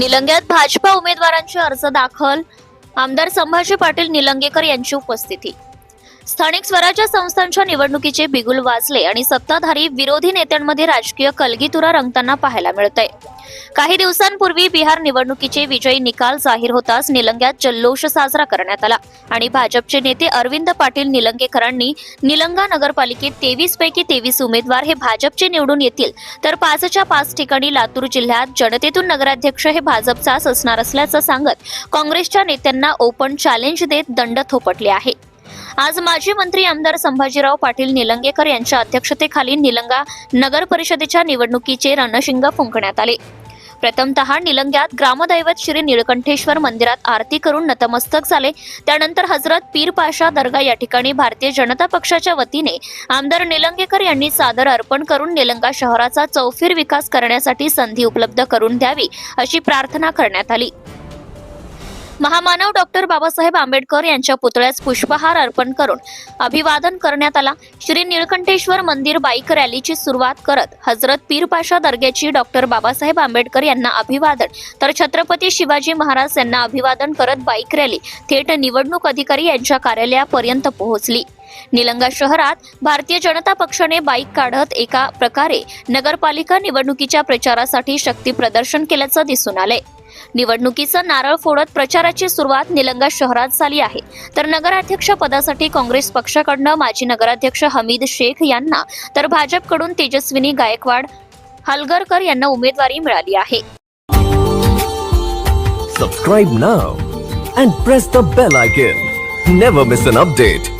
निलंग्यात भाजपा उमेदवारांचे अर्ज दाखल. आमदार संभाजी पाटील निलंगेकर यांची उपस्थिती. स्थानिक स्वराज्य संस्थांच्या निवडणुकीचे बिगुल वाजले आणि सत्ताधारी विरोधी नेत्यांमध्ये राजकीय कलगीतुरा रंगताना पाहायला मिळतंय. काही दिवसांपूर्वी बिहार निवडणुकीचे विजयी निकाल जाहीर होताच निलंग्यात जल्लोष साजरा करण्यात आला आणि भाजपचे नेते अरविंद पाटील निलंगेकरांनी निलंगा नगरपालिकेत तेवीस पैकी तेवीस उमेदवार हे भाजपचे निवडून येतील तर पाचच्या पाच ठिकाणी लातूर जिल्ह्यात जनतेतून नगराध्यक्ष हे भाजपचाच असणार असल्याचं सांगत काँग्रेसच्या नेत्यांना ओपन चॅलेंज देत दंड थोपटले आहे. आज माजी मंत्री आमदार संभाजीराव पाटील निलंगेकर यांच्या अध्यक्षतेखाली निलंगा नगर परिषदेच्या निवडणुकीचे रणशिंग फुंकण्यात आले. प्रथमतः निलंग्यात ग्रामदैवत श्री निळकंठेश्वर मंदिरात आरती करून नतमस्तक झाले. त्यानंतर हजरत पीर पाशा दर्गा या ठिकाणी भारतीय जनता पक्षाच्या वतीने आमदार निलंगेकर यांनी सादर अर्पण करून निलंगा शहराचा चौफेर विकास करण्यासाठी संधी उपलब्ध करून द्यावी अशी प्रार्थना करण्यात आली. महामानव डॉक्टर बाबासाहेब आंबेडकर यांच्या पुतळ्यास पुष्पहार अर्पण करून अभिवादन करण्यात आला. श्री निळकंठेश्वर मंदिर बाईक रॅलीची सुरुवात करत हजरत पीर पाशा दर्ग्याची डॉक्टर बाबासाहेब आंबेडकर यांना अभिवादन तर छत्रपती शिवाजी महाराज यांना अभिवादन करत बाईक रॅली थेट निवडणूक अधिकारी यांच्या कार्यालयापर्यंत पोहोचली. निलंगा शहरात भारतीय जनता पक्षाने बाईक काढत एका प्रकारे नगरपालिका निवडणुकीच्या प्रचारासाठी शक्ती प्रदर्शन केल्याचं दिसून आलंय. निवडणुकीचं नारळ फोडत प्रचाराची सुरुवात निलंगा शहरात झाली आहे. तर नगराध्यक्ष पदासाठी काँग्रेस पक्षाकडनं माजी नगराध्यक्ष हमीद शेख यांना तर भाजपकडून तेजस्विनी गायकवाड हलगरकर यांना उमेदवारी मिळाली आहे. Subscribe now and press the bell icon never miss an update